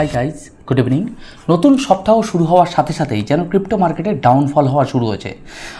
Hi guys good evening নতুন সপ্তাহ শুরু হওয়ার সাথে সাথেই যেন ক্রিপ্টো মার্কেটে ডাউনফল হওয়া শুরু হয়েছে।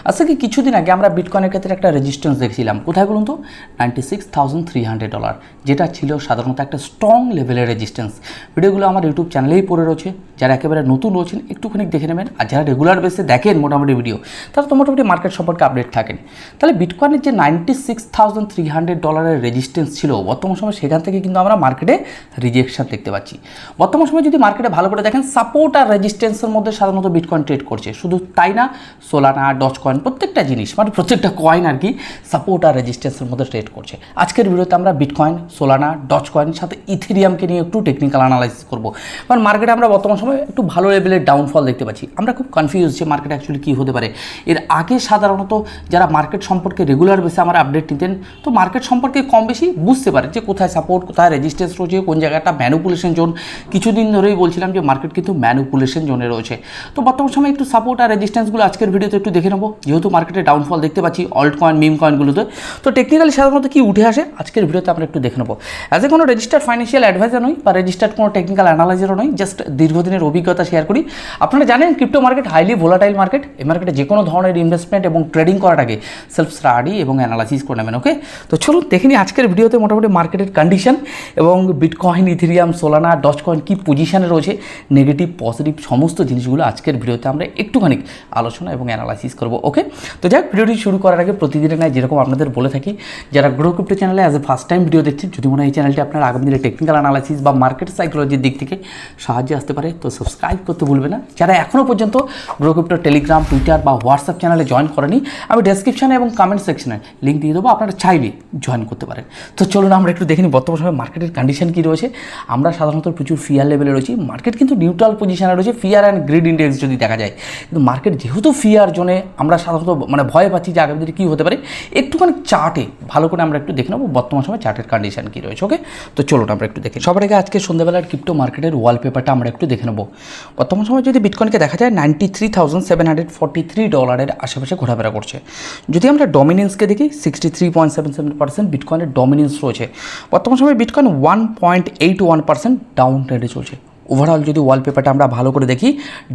আজকে কি কিছুদিন আগে আমরা বিটকয়েনের ক্ষেত্রে একটা রেজিস্ট্যান্স দেখছিলাম। কোথায় বলুন তো? Ninety six thousand three hundred dollar যেটা ছিল সাধারণত একটা স্ট্রং লেভেলের রেজিস্ট্যান্স ভিডিওগুলো আমার ইউটিউব চ্যানেলেই পড়ে রয়েছে। যারা একেবারে নতুন রয়েছেন, একটুখানি দেখে নেবেন। আর যারা রেগুলার বেসে দেখেন মোটামুটি ভিডিও তারা তো মোটামুটি মার্কেট সম্পর্কে আপডেট থাকেন। তাহলে বিটকয়েনের যে ninety six thousand three hundred ডলারের রেজিস্ট্যান্স ছিল, বর্তমান সময় সেখান থেকে কিন্তু আমরা মার্কেটে রিজেকশন দেখতে পাচ্ছি। বর্তমান সময় যদি মার্কেটে ভালো করে দেখেন সাপোর্ট আর রেজিস্ট্যান্সের মধ্যে সাধারণত বিটকয়েন ট্রেড করছে। শুধু তাই না সোলানা ডচ কয়েন প্রত্যেকটা জিনিস মানে প্রত্যেকটা কয়েন আর কি সাপোর্ট আর রেজিস্ট্যান্সের মধ্যে ট্রেড করছে। আজকের ভিডিওতে আমরা বিটকয়েন সোলানা ডচ কয়েনের সাথে ইথেরিয়ামকে নিয়ে একটু টেকনিক্যাল অ্যানালাইসিস করব। কারণ মার্কেটে আমরা বর্তমান সময় একটু ভালো লেভেলের ডাউনফল দেখতে পাচ্ছি। আমরা খুব কনফিউজ যে মার্কেট অ্যাকচুয়ালি কী হতে পারে। এর আগে সাধারণত যারা মার্কেট সম্পর্কে রেগুলার বেসে আমার আপডেট নিতেন, তো মার্কেট সম্পর্কে কম বেশি বুঝতে পারে যে কোথায় সাপোর্ট কোথায় রেজিস্ট্যান্স রয়েছে, কোন জায়গাটা ম্যানুপুলেশন জোন কিছুদিন ধরেই বলছিলাম যে মার্কেট কিন্তু ম্যানুপুলেশন জোনে রয়েছে। তো বর্তমান সময় একটু সাপোর্ট আর রেজিস্ট্যান্সগুলো আজকের ভিডিওতে একটু দেখে নেব। যেহেতু মার্কেটে ডাউনফল দেখতে পাচ্ছি অল্ট কয়েন মিম কয়েনগুলোতে তো টেকনিক্যালি সাধারণত কি উঠে আসে? আজকের ভিডিওতে আমরা একটু দেখে নেব। অ্যাজ এ কোনো রেজিস্টার্ড ফাইন্যান্সিয়াল অ্যাডভাইজার নই বা রেজিস্টার্ড কোনো টেকনিক্যাল অ্যানালাইজারও নয় জাস্ট দীর্ঘদিনের অভিজ্ঞতা শেয়ার করি। আপনারা জানেন crypto market highly volatile market এই মার্কেটে যে কোনো ধরনের ইনভেস্টমেন্ট এবং ট্রেডিং আগে সেলফ স্টাডি এবং অ্যানালাইসিস করে নেবেন ওকে তো চলুন দেখে নিই আজকের ভিডিওতে মোটামুটি মার্কেটের কন্ডিশন এবং bitcoin Ethereum Solana Doge coin কী পজিশনে রয়েছে নেগেটিভ পজিটিভ সমস্ত জিনিসগুলো আজকের ভিডিওতে আমরা একটুখানি আলোচনা এবং অ্যানালাইসিস করব ওকে তো যাক, ভিডিওটি শুরু করার আগে প্রতিদিনের নয় যেরকম আপনাদের বলে থাকি, যারা গ্রো চ্যানেলে as a first time video দেখছেন, যদি মনে হয় এই চ্যানেলটি আপনার আগামী দিনে টেকনিক্যাল অ্যানালাইসিস বা মার্কেট সাইকোলজির দিক থেকে সাহায্যে আসতে পারে, তো সাবস্ক্রাইব করতে ভুলবে না। যারা এখনও পর্যন্ত গ্রো টেলিগ্রাম টুইটার বা হোয়াটসঅ্যাপ চ্যানেলে জয়েন করেনি, আমি ডেসক্রিপশনে এবং কমেন্ট সেকশনে লিঙ্ক দিয়ে দেবো, আপনারা চাইলে জয়েন করতে পারেন। তো চলুন আমরা একটু দেখে নিই, বর্তমান সময় মার্কেটের কন্ডিশন কী রয়েছে। আমরা সাধারণত প্রচুর ফিয়ার লেভেলে রয়েছি। মার্কেট কিন্তু নিউট্রাল পজিশনে রয়েছে ফিয়ার অ্যান্ড গ্রিড ইন্ডেক্স যদি দেখা যায়। কিন্তু মার্কেট যেহেতু ফিয়ার জোনে, আমরা সাধারণত মানে ভয় পাচ্ছি যে আগামী দিনে কী হতে পারে। একটুখানি চার্টে ভালো করে আমরা একটু দেখে নেব, বর্তমান সময় চার্টের কন্ডিশন কী রয়েছে ওকে তো চলুন আমরা একটু দেখি সবার আগে আজকে সন্ধ্যাবেলার ক্রিপ্টো মার্কেটের ওয়ালপেপারটা আমরা একটু দেখে নেব। বর্তমান সময় যদি বিটকয়েনকে দেখা যায় ninety three thousand seven hundred forty three ডলারের আশেপাশে ঘোরাফেরা করছে। যদি আমরা ডমিনেন্সকে দেখি sixty three point seven seven percent বিটকয়েনের dominance রয়েছে। বর্তমান সময় bitcoin one point eight one percent down ট্রেডে চলছে। ওভারঅল যদি ওয়ালপেপারটা আমরা ভালো করে দেখি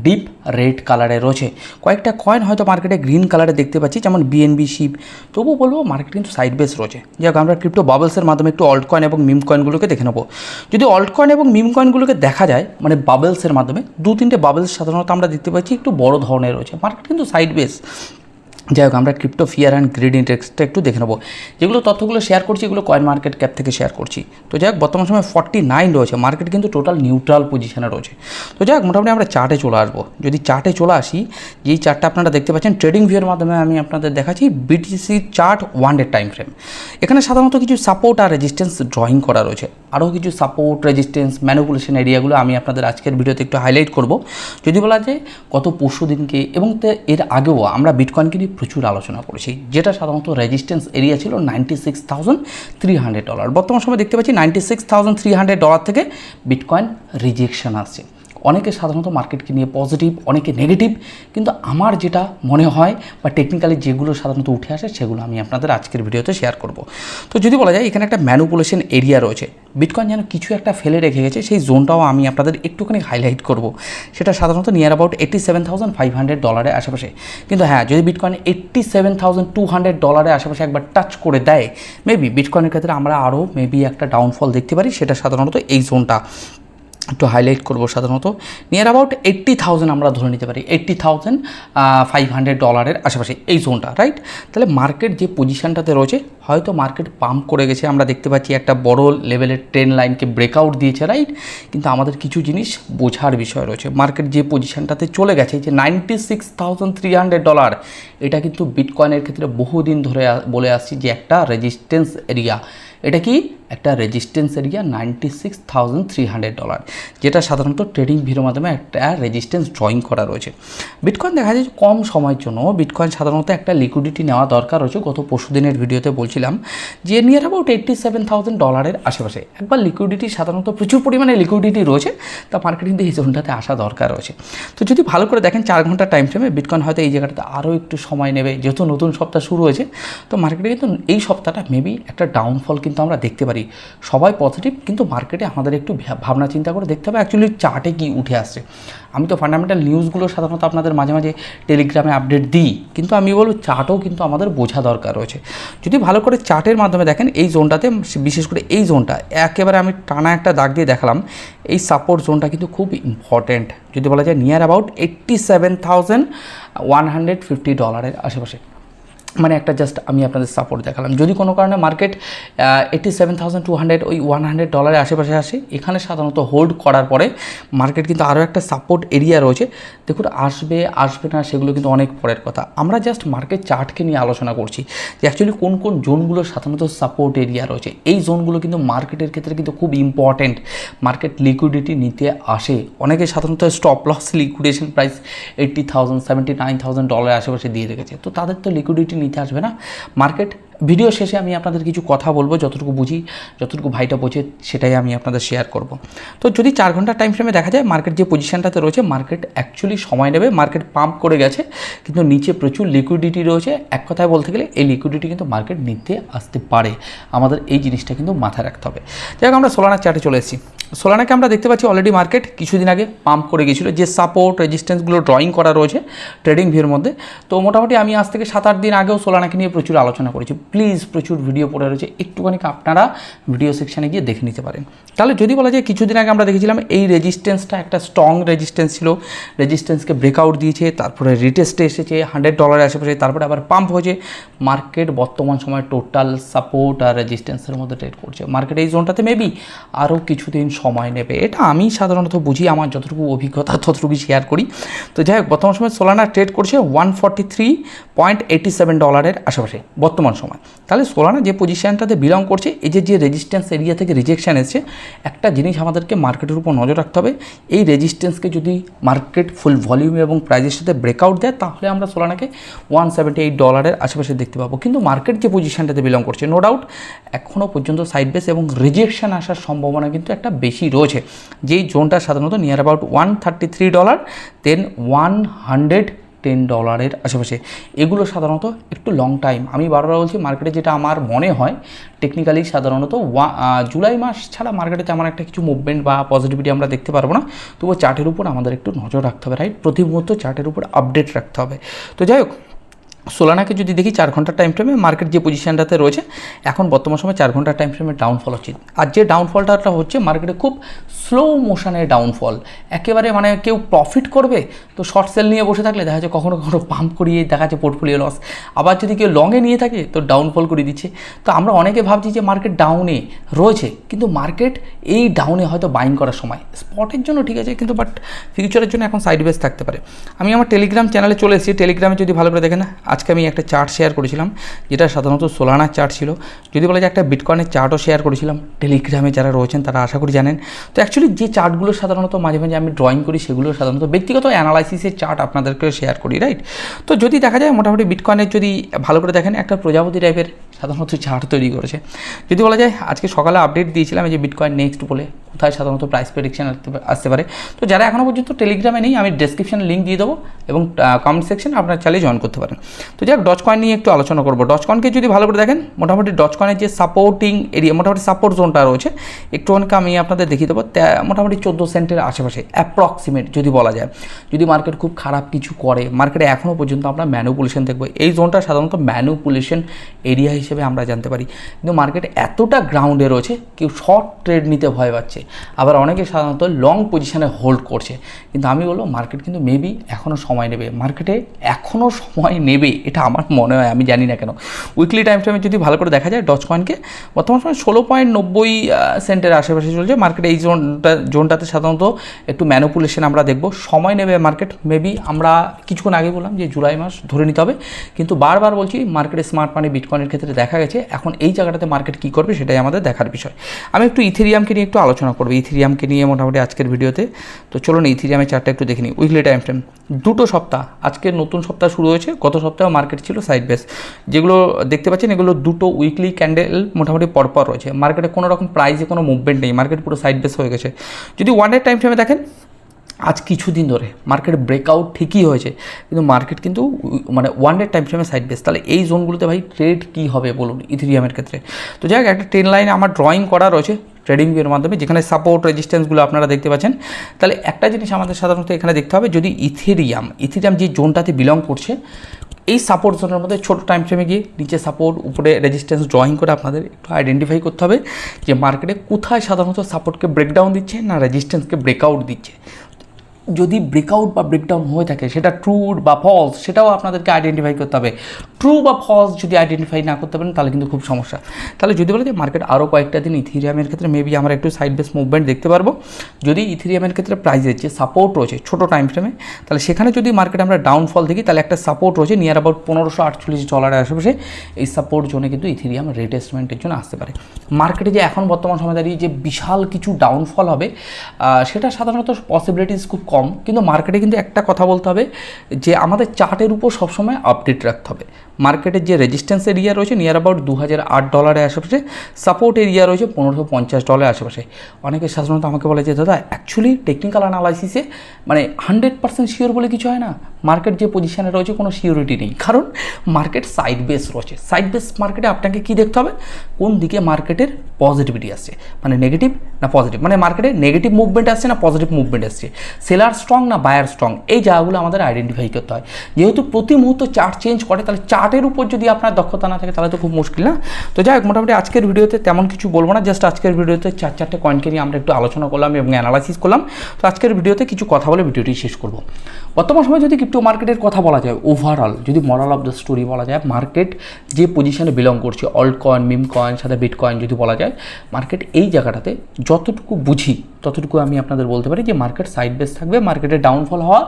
ডিপ রেড কালারে রয়েছে। কয়েকটা কয়েন হয়তো মার্কেটে গ্রিন কালারে দেখতে পাচ্ছি, যেমন বিএনবি শিপ তবুও বলব মার্কেট কিন্তু সাইড বেস রয়েছে। যাক আমরা ক্রিপ্টো বাবলসের মাধ্যমে একটু অল্ট কয়েন এবং মিম কয়েনগুলোকে দেখে নেব। যদি অল্ট কয়েন এবং মিম কয়েনগুলোকে দেখা যায় মানে বাবলসের মাধ্যমে দু তিনটে বাবলস সাধারণত আমরা দেখতে পাচ্ছি একটু বড় ধরনের রয়েছে। মার্কেট কিন্তু সাইড বেস যাই হোক, আমরা ক্রিপ্টো ফিয়ার অ্যান্ড গ্রিড ইন্ডেক্সটা একটু দেখে নেব। যেগুলো তথ্যগুলো শেয়ার করছি, এগুলো কয়েন মার্কেট ক্যাপ থেকে শেয়ার করছি। তো যাই হোক, বর্তমান সময় ফর্টি নাইন রয়েছে মার্কেট কিন্তু টোটাল নিউট্রাল পজিশনে রয়েছে। তো যাই হোক, মোটামুটি আমরা চার্টে চলে আসব। যদি চার্টে চলে আসি, যেই চার্টটা আপনারা দেখতে পাচ্ছেন ট্রেডিং ভিউয়ের মাধ্যমে আমি আপনাদের দেখাচ্ছি BTC chart one day time frame এখানে সাধারণত কিছু সাপোর্ট আর রেজিস্ট্যান্স ড্রয়িং করা রয়েছে। আরও কিছু সাপোর্ট রেজিস্ট্যান্স ম্যানুপুলেশন এরিয়াগুলো আমি আপনাদের আজকের ভিডিওতে একটু হাইলাইট করব। যদি বলা যায়, গত পরশু দিনকে এবং এর আগেও আমরা বিটকয়েনকে নিয়ে প্রচুর আলোচনা করেছি। যেটা সাধারণত রেজিস্ট্যান্স এরিয়া ছিল ninety six thousand three hundred dollar বর্তমান সময় দেখতে পাচ্ছি ninety six thousand three hundred dollar থেকে বিটকয়েন রিজেকশন আসছে। অনেকে সাধারণত মার্কেটকে নিয়ে পজিটিভ অনেকে নেগেটিভ কিন্তু আমার যেটা মনে হয় বা টেকনিক্যালি যেগুলো সাধারণত উঠে আসে, সেগুলো আমি আপনাদের আজকের ভিডিওতে শেয়ার করব। তো যদি বলা যায়, এখানে একটা ম্যানুপুলেশন এরিয়া রয়েছে। বিটকয়েন যেন কিছু একটা ফেলে রেখে গেছে, সেই জোনটাও আমি আপনাদের একটুখানি হাইলাইট করব। সেটা সাধারণত near about eighty seven thousand five hundred ডলারের আশেপাশে। কিন্তু হ্যাঁ যদি bitcoin eighty seven thousand two hundred ডলারের আশেপাশে একবার টাচ করে দেয় মেবি বিটকয়েনের ক্ষেত্রে আমরা আরও মেবি একটা ডাউনফল দেখতে পারি, সেটা সাধারণত এই জোনটা একটু হাইলাইট করব সাধারণত। নিয়ার অ্যাবাউট এইট্টি থাউজেন্ড আমরা ধরে নিতে পারি। এইট্টি থাউজেন্ড ফাইভ হান্ড্রেড ডলারের আশেপাশে এই জোনটা রাইট তাহলে মার্কেট যে পজিশনটাতে রয়েছে, হয়তো মার্কেট পাম্প করে গেছে। আমরা দেখতে পাচ্ছি একটা বড় লেভেলের ট্রেন লাইনকে ব্রেকআউট দিয়েছে রাইট কিন্তু আমাদের কিছু জিনিস বোঝার বিষয় রয়েছে। মার্কেট যে পজিশনটাতে চলে গেছে যে ninety six thousand three hundred dollar এটা কিন্তু বিটকয়েনের ক্ষেত্রে বহুদিন ধরে বলে আসছি যে একটা রেজিস্ট্যান্স এরিয়া এটা কি? একটা resistance area ninety six thousand three hundred dollar যেটা সাধারণত ট্রেডিং ভিড়ের মাধ্যমে একটা রেজিস্ট্যান্স ড্রয়িং করা রয়েছে। বিটকয়েন দেখা যায় কম সময়ের জন্য বিটকয়েন সাধারণত একটা লিকুইডিটি নেওয়া দরকার রয়েছে। গত পরশু দিনের ভিডিওতে বলছিলাম যে near about eighty seven thousand ডলারের আশেপাশে একবার লিকুইডিটি সাধারণত প্রচুর পরিমাণে লিকুইডিটি রয়েছে, তা মার্কেট কিন্তু এই জোনটাতে আসা দরকার রয়েছে। তো যদি ভালো করে দেখেন চার ঘণ্টা টাইম ফ্রেমে বিটকয়েন হয়তো এই জায়গাটাতে আরও একটু সময় নেবে, যেহেতু নতুন সপ্তাহ শুরু হয়েছে, তো মার্কেটে কিন্তু এই সপ্তাহটা মেবি একটা ডাউনফল কিন্তু কিন্তু আমরা দেখতে পারি। সবাই পজিটিভ কিন্তু মার্কেটে আমাদের একটু ভাবনা চিন্তা করে দেখতে হবে অ্যাকচুয়ালি চার্টে কি উঠে আসছে। আমি তো ফান্ডামেন্টাল নিউজগুলো সাধারণত আপনাদের মাঝে মাঝে টেলিগ্রামে আপডেট দিই, কিন্তু আমি বলব চার্টও কিন্তু আমাদের বোঝা দরকার রয়েছে। যদি ভালো করে চার্টের মাধ্যমে দেখেন, এই জোনটাতে বিশেষ করে এই জোনটা একেবারে আমি টানা একটা দাগ দিয়ে দেখালাম, এই সাপোর্ট জোনটা কিন্তু খুব ইম্পর্ট্যান্ট যদি বলা যায় near about eighty seven thousand one hundred fifty ডলারের আশেপাশে। মানে একটা জাস্ট আমি আপনাদের সাপোর্ট দেখালাম। যদি কোনো কারণে market eighty seven thousand two hundred ওই ওয়ান হান্ড্রেড ডলারের আশেপাশে আসে, এখানে সাধারণত হোল্ড করার পরে মার্কেট কিন্তু আরও একটা সাপোর্ট এরিয়া রয়েছে। দেখুন, আসবে আসবে না, সেগুলো কিন্তু অনেক পরের কথা। আমরা জাস্ট মার্কেট চার্টকে নিয়ে আলোচনা করছি যে অ্যাকচুয়ালি কোন কোন জোনগুলো সাধারণত সাপোর্ট এরিয়া রয়েছে। এই জোনগুলো কিন্তু মার্কেটের ক্ষেত্রে কিন্তু খুব ইম্পর্ট্যান্ট মার্কেট লিকুইডিটি নিতে আসে। অনেকে সাধারণত stop loss liquidation price eighty thousand seventy nine thousand ডলারের আশেপাশে দিয়ে রেখেছে। তো তাদের তো লিকুইডিটি নিতে আসবে না। মার্কেট ভিডিও শেষে আমি আপনাদের কিছু কথা বলব, যতটুকু বুঝি, যতটুকু ভাইটা বোঝে, সেটাই আমি আপনাদের শেয়ার করব। তো যদি চার ঘণ্টা টাইম ফ্রেমে দেখা যায় মার্কেট যে পজিশনটাতে রয়েছে মার্কেট অ্যাকচুয়ালি সময় নেবে মার্কেট পাম্প করে গেছে, কিন্তু নিচে প্রচুর লিকুইডিটি রয়েছে। এক কথায় বলতে গেলে, এই লিকুইডিটি কিন্তু মার্কেট নিতে আসতে পারে। আমাদের এই জিনিসটা কিন্তু মাথায় রাখতে হবে। যাই আমরা সোলানার চার্টে চলে এসেছি। সোলানাকে আমরা দেখতে পাচ্ছি অলরেডি মার্কেট কিছুদিন আগে পাম্প করে গেছিল। যে সাপোর্ট রেজিস্ট্যান্সগুলো ড্রয়িং করা রয়েছে ট্রেডিং ভিউর মধ্যে। তো মোটামুটি আমি আজ থেকে সাত আট দিন আগেও সোলানাকে নিয়ে প্রচুর আলোচনা করেছি। প্লিজ প্রচুর ভিডিও পড়ে রয়েছে। একটুখানি আপনারা ভিডিও সেকশানে গিয়ে দেখে নিতে পারেন। তাহলে যদি বলা যায় কিছুদিন আগে আমরা দেখেছিলাম এই রেজিস্ট্যান্সটা একটা স্ট্রং রেজিস্ট্যান্স ছিল। রেজিস্ট্যান্সকে ব্রেকআউট দিয়েছে, তারপরে রিটেস্টে এসেছে হান্ড্রেড ডলারের আশেপাশে, তারপরে আবার পাম্প হয়েছে। মার্কেট বর্তমান সময় টোটাল সাপোর্ট আর রেজিস্ট্যান্সের মধ্যে ট্রেড করছে। মার্কেট এই জোনটাতে মেবি আরও কিছুদিন সময় নেবে। এটা আমি সাধারণত বুঝি, আমার যতটুকু অভিজ্ঞতা ততটুকু শেয়ার করি। তো যাই হোক, বর্তমান সময় সোলানা ট্রেড করছে one forty three point eighty seven ডলারের আশেপাশে, বর্তমান সময়। তাহলে সোলানা যে পজিশানটাতে বিলং করছে, এই যে যে রেজিস্ট্যান্স এরিয়া থেকে রিজেকশান এসছে একটা জিনিস আমাদেরকে মার্কেটের উপর নজর রাখতে হবে। এই রেজিস্ট্যান্সকে যদি মার্কেট ফুল ভলিউম এবং প্রাইজের সাথে ব্রেকআউট দেয়, তাহলে আমরা সোলানাকে ওয়ান সেভেন্টি এইট ডলারের আশেপাশে দেখতে পাবো। কিন্তু মার্কেট যে পজিশানটাতে বিলং করছে নো ডাউট এখনও পর্যন্ত সাইড বেস এবং রিজেকশান আসার সম্ভাবনা কিন্তু একটা বেশি রয়েছে। যেই জোনটা সাধারণত near about one thirty three dollar then one hundred ten ডলারের আশেপাশে। এগুলো সাধারণত একটু লং টাইম আমি বারবার বলছি মার্কেটে যেটা আমার মনে হয় টেকনিক্যালি সাধারণত ওয়া জুলাই মাস ছাড়া মার্কেটে তেমন একটা কিছু মুভমেন্ট বা পজিটিভিটি আমরা দেখতে পারব না। তবুও চার্টের উপর আমাদের একটু নজর রাখতে হবে রাইট প্রতি মুহূর্ত চার্টের উপর আপডেট রাখতে হবে। তো যাই হোক সোলানাকে যদি দেখি চার ঘণ্টার টাইম ফ্রেমে মার্কেট যে পজিশনটাতে রয়েছে, এখন বর্তমান সময় চার ঘণ্টার টাইম ফ্রেমে ডাউনফল হচ্ছে। আর যে ডাউনফলটা হচ্ছে মার্কেটে খুব স্লো মোশনে ডাউনফল একেবারে মানে কেউ প্রফিট করবে, তো শর্ট সেল নিয়ে বসে থাকলে দেখা যাচ্ছে কখনো কখনো পাম্প করিয়ে দেখা যাচ্ছে পোর্টফোলিও লস আবার যদি কেউ লংয়ে নিয়ে থাকে, তো ডাউনফল করে দিচ্ছে। তো আমরা অনেকে ভাবছি যে মার্কেট ডাউনে রয়েছে, কিন্তু মার্কেট এই ডাউনে হয়তো বাইং করার সময়। স্পটের জন্য ঠিক আছে, কিন্তু বাট ফিউচারের জন্য এখন সাইড বেস থাকতে পারে। আমি আমার টেলিগ্রাম চ্যানেলে চলে এসেছি টেলিগ্রামে যদি ভালো করে দেখেন আজকে আমি একটা চার্ট শেয়ার করেছিলাম, যেটা সাধারণত সোলানার চার্ট ছিল। যদি বলা যায় একটা বিটকয়েনের চার্টও শেয়ার করেছিলাম টেলিগ্রামে যারা রয়েছেন তারা আশা করি জানেন। তো অ্যাকচুয়ালি যে চার্টগুলো সাধারণত মাঝে মাঝে আমি ড্রয়িং করি, সেগুলো সাধারণত ব্যক্তিগত অ্যানালাইসিসের চার্ট আপনাদেরকে শেয়ার করি রাইট তো যদি দেখা যায় মোটামুটি বিটকয়েনের যদি ভালো করে দেখেন, একটা প্রজাপতি টাইপের সাধারণত চার্ট তৈরি করেছে। যদি বলা যায়, আজকে সকালে আপডেট দিয়েছিলাম যে বিটকয়েন নেক্সট বলে, কোথায় সাধারণত প্রাইস প্রেডিকশন আসতে পারে। তো যারা এখনও পর্যন্ত টেলিগ্রামে নেই, আমি ডেসক্রিপশনে লিঙ্ক দিয়ে দেবো এবং কমেন্ট সেকশন আপনারা চালিয়ে জয়েন করতে পারেন। তো যাক ডচ কয়েন নিয়ে একটু আলোচনা করব। ডচ কয়েনকে যদি ভালো করে দেখেন, মোটামুটি ডচ কয়েনের যে সাপোর্টিং এরিয়া মোটামুটি সাপোর্ট জোনটা রয়েছে, একটুখানি আমি আপনাদের দেখিয়ে দেবো। মোটামুটি চোদ্দ সেন্টের আশেপাশে অ্যাপ্রক্সিমেট যদি বলা যায়। যদি মার্কেট খুব খারাপ কিছু করে মার্কেটে এখনও পর্যন্ত আমরা ম্যানুপুলেশন দেখব। এই জোনটা সাধারণত ম্যানুপুলেশন এরিয়া হিসেবে আমরা জানতে পারি। কিন্তু মার্কেট এতটা গ্রাউন্ডে রয়েছে, কেউ শর্ট ট্রেড নিতে ভয় পাচ্ছে। আবার অনেকে সাধারণত লং পজিশনে হোল্ড করছে। কিন্তু আমি বলব মার্কেট কিন্তু মেবি এখনও সময় নেবে। মার্কেটে এখনও সময় নেবে, এটা আমার মনে হয়, আমি জানি না কেন। উইকলি টাইম ফ্রেমে যদি ভালো করে দেখা যায় ডচ কয়েনকে বর্তমান সময় ষোলো পয়েন্ট নব্বই সেন্টের আশেপাশে চলছে। মার্কেটে এই জোনটা জোনটাতে সাধারণত একটু ম্যানুপুলেশন আমরা দেখব। সময় নেবে মার্কেট মেবি আমরা কিছুক্ষণ আগে বললাম যে জুলাই মাস ধরে নিতে হবে। কিন্তু বারবার বলছি মার্কেটে স্মার্ট মানি বিটকয়েনের ক্ষেত্রে দেখা গেছে, এখন এই জায়গাটাতে মার্কেট কী করবে সেটাই আমাদের দেখার বিষয়। আমি একটু ইথেরিয়ামকে নিয়ে একটু আলোচনা করব ইথেরিয়ামকে নিয়ে মোটামুটি আজকের ভিডিওতে। তো চলুন ইথেরিয়ামের চারটা একটু দেখে নিই। উইকলি টাইম ফ্রেম দুটো সপ্তাহ আজকের নতুন সপ্তাহ শুরু হয়েছে, গত সপ্তাহে মার্কেট ছিল সাইড বেস যেগুলো দেখতে পাচ্ছেন, এগুলো দুটো উইকলি ক্যান্ডেল মোটামুটি পরপর রয়েছে। মার্কেটে কোনো রকম প্রাইসে কোনো মুভমেন্ট নেই মার্কেট পুরো সাইড বেস হয়ে গেছে। যদি ওয়ান ডে টাইম ফ্রেমে দেখেন আজ কিছুদিন ধরে মার্কেট ব্রেকআউট ঠিকই হয়েছে, কিন্তু মার্কেট কিন্তু মানে ওয়ান ডে টাইম ফ্রেমে সাইড বেস তাহলে এই জোনগুলোতে ভাই ট্রেড কী হবে বলুন ইথিরিয়ামের ক্ষেত্রে? তো যাই হোক, একটা ট্রেন লাইন আমার ড্রয়িং করা রয়েছে ট্রেডিং ভিউর মাধ্যমে, যেখানে সাপোর্ট রেজিস্ট্যান্সগুলো আপনারা দেখতে পাচ্ছেন। তাহলে একটা জিনিস আমাদের সাধারণত এখানে দেখতে হবে, যদি ইথেরিয়াম ইথেরিয়াম যে জোনটাতে বিলং করছে, এই সাপোর্ট জোনের মধ্যে ছোটো টাইম ফ্রেমে গিয়ে নিচে সাপোর্ট উপরে রেজিস্ট্যান্স ড্রয়িং করে আপনাদের একটু আইডেন্টিফাই করতে হবে যে মার্কেটে কোথায় সাধারণত সাপোর্টকে ব্রেকডাউন দিচ্ছে না রেজিস্ট্যান্সকে ব্রেকআউট দিচ্ছে। যদি ব্রেকআউট বা ব্রেকডাউন হয়ে থাকে, সেটা ট্রু বা ফলস সেটাও আপনাদেরকে আইডেন্টিফাই করতে হবে। ট্রু বা ফলস যদি আইডেন্টিফাই না করতে পারেন, তাহলে কিন্তু খুব সমস্যা। তাহলে যদি বলে যে মার্কেট আরও কয়েকটা দিন ইথিরিয়ামের ক্ষেত্রে মেবি আমরা একটু সাইড বেস মুভমেন্ট দেখতে পারব। যদি ইথিরিয়ামের ক্ষেত্রে প্রাইসের যে সাপোর্ট রয়েছে ছোটো টাইম ফ্রেমে তাহলে সেখানে যদি মার্কেট আমরা ডাউনফল দেখি, তাহলে একটা সাপোর্ট রয়েছে নিয়ার অ্যাবাউট পনেরোশো আটচল্লিশ ডলারের আশেপাশে। এই সাপোর্ট জোনে কিন্তু ইথিরিয়াম রিটেসমেন্টের জন্য আসতে পারে। মার্কেটে যে এখন বর্তমান সময় দাঁড়িয়ে যে বিশাল কিছু ডাউনফল হবে সেটা সাধারণত পসিবিলিটিস খুব কম। কিন্তু মার্কেটে কিন্তু একটা কথা বলতে হবে যে আমাদের চার্টের উপর সবসময় আপডেট রাখতে হবে। মার্কেটের যে রেজিস্ট্যান্স এরিয়া রয়েছে নিয়ার অ্যাবাউট দু হাজার আট ডলারের আশেপাশে সাপোর্ট এরিয়া রয়েছে পনেরোশো পঞ্চাশ ডলারের আশেপাশে। অনেকে সাধারণত আমাকে বলে যে, দাদা অ্যাকচুয়ালি টেকনিক্যাল অ্যানালাইসিসে মানে হান্ড্রেড পার্সেন্ট শিওর বলে কিছু হয় না। মার্কেট যে পজিশনে রয়েছে, কোনো সিওরিটি নেই। কারণ মার্কেট সাইড বেস রয়েছে। সাইড বেস মার্কেটে আপনাকে কী দেখতে হবে? কোন দিকে মার্কেটের পজিটিভিটি আসছে? মানে নেগেটিভ না পজিটিভ মানে মার্কেটে নেগেটিভ মুভমেন্ট আসছে না পজিটিভ মুভমেন্ট আসছে? সেলার স্ট্রং না বায়ার স্ট্রং এই জায়গাগুলো আমাদের আইডেন্টিফাই করতে হয়। যেহেতু প্রতি মুহূর্ত চার্ট চেঞ্জ করে, তাহলে চার্টের উপর যদি আপনার দক্ষতা না থাকে, তাহলে তো খুব মুশকিল না? তো যাই হোক, মোটামুটি আজকের ভিডিওতে তেমন কিছু বলব না। জাস্ট আজকের ভিডিওতে চার চারটে কয়েনকে নিয়ে আমরা একটু আলোচনা করলাম এবং অ্যানালাইসিস করলাম। তো আজকের ভিডিওতে কিছু কথা বলে ভিডিওটি শেষ করব। বর্তমান সময় যদি মার্কেটের কথা বলা যায় ওভারঅল যদি মরাল অফ দ্য স্টোরি বলা যায় মার্কেট যে পজিশনে বিলং করছে অল্ট কয়েন মিম কয়েন সাথে বিট কয়েন যদি বলা যায় মার্কেট এই জায়গাটাতে যতটুকু বুঝি, ততটুকু আমি আপনাদের বলতে পারি যে মার্কেট সাইড বেস থাকবে মার্কেটে ডাউনফল হওয়া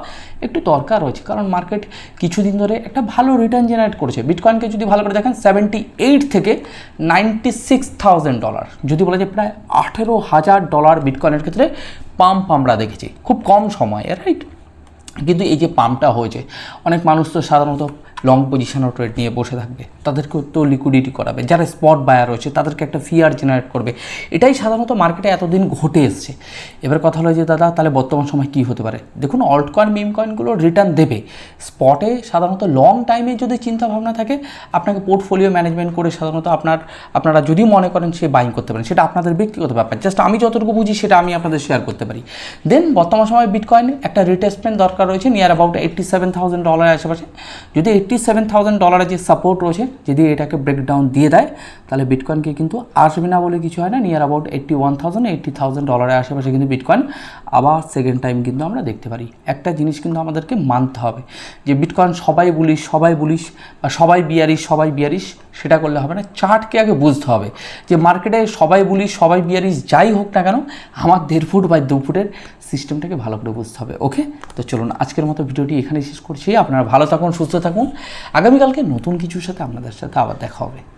একটু দরকার রয়েছে। কারণ মার্কেট কিছুদিন ধরে একটা ভালো রিটার্ন জেনারেট করেছে। বিটকয়েনকে যদি ভালো করে দেখেন সেভেন্টি এইট থেকে নাইনটি সিক্স থাউজেন্ড ডলার যদি বলা যায় প্রায় আঠেরো হাজার ডলার বিটকয়েনের ক্ষেত্রে পাম্প আমরা দেখেছি। খুব কম সময়ে রাইট কিন্তু এই যে পাম্পটা হয়েছে অনেক মানুষ তো সাধারণত লং পজিশনাল ট্রেড নিয়ে বসে থাকবে। তাদেরকে তো লিকুইডিটি করাবে। যারা স্পট বায়ার রয়েছে, তাদেরকে একটা ফিয়ার জেনারেট করবে। এটাই সাধারণত মার্কেটে এতদিন ঘটে এসছে। এবার কথা হলো যে, দাদা, তাহলে বর্তমান সময় কী হতে পারে? দেখুন অল্ট কয়েন মিম কয়েনগুলো রিটার্ন দেবে। স্পটে সাধারণত লং টাইমে যদি চিন্তা ভাবনা থাকে, আপনাকে পোর্টফোলিও ম্যানেজমেন্ট করে সাধারণত আপনার, আপনারা যদি মনে করেন সে বাইং করতে পারেন, সেটা আপনাদের ব্যক্তিগত ব্যাপার। জাস্ট আমি যতটুকু বুঝি, সেটা আমি আপনাদের শেয়ার করতে পারি। দেন বর্তমান সময় বিটকয়েন একটা রিটেসমেন্ট দরকার রয়েছে near about eighty seven thousand ডলারের আশেপাশে। যদি এইট্টি সেভেন থাউজেন্ড ডলারের যে সাপোর্ট রয়েছে, যদি এটাকে ব্রেকডাউন দিয়ে দেয়, তাহলে বিটকয়েনকে কিন্তু আসবে না বলে কিছু হয় না। Near about eighty one thousand eighty thousand ডলারের আশেপাশে কিন্তু বিটকয়েন আবার সেকেন্ড টাইম কিন্তু আমরা দেখতে পারি। একটা জিনিস কিন্তু আমাদেরকে মানতে হবে, যে বিটকয়েন সবাই বলিস সবাই বলিস বা সবাই বিয়ারিস সবাই বিয়ারিস সেটা করলে হবে না। চার্টকে আগে বুঝতে হবে, যে মার্কেটে সবাই বলিস সবাই বিয়ারিস যাই হোক না কেন, আমার দেড় ফুট বা দু ফুটের সিস্টেমটাকে ভালো করে বুঝতে হবে ওকে তো চলুন, আজকের মতো ভিডিওটি এখানে শেষ করছি। আপনারা ভালো থাকুন, সুস্থ থাকুন। আগামীকালকে নতুন কিছুর সাথে আপনাদের সাথে আবার দেখা হবে।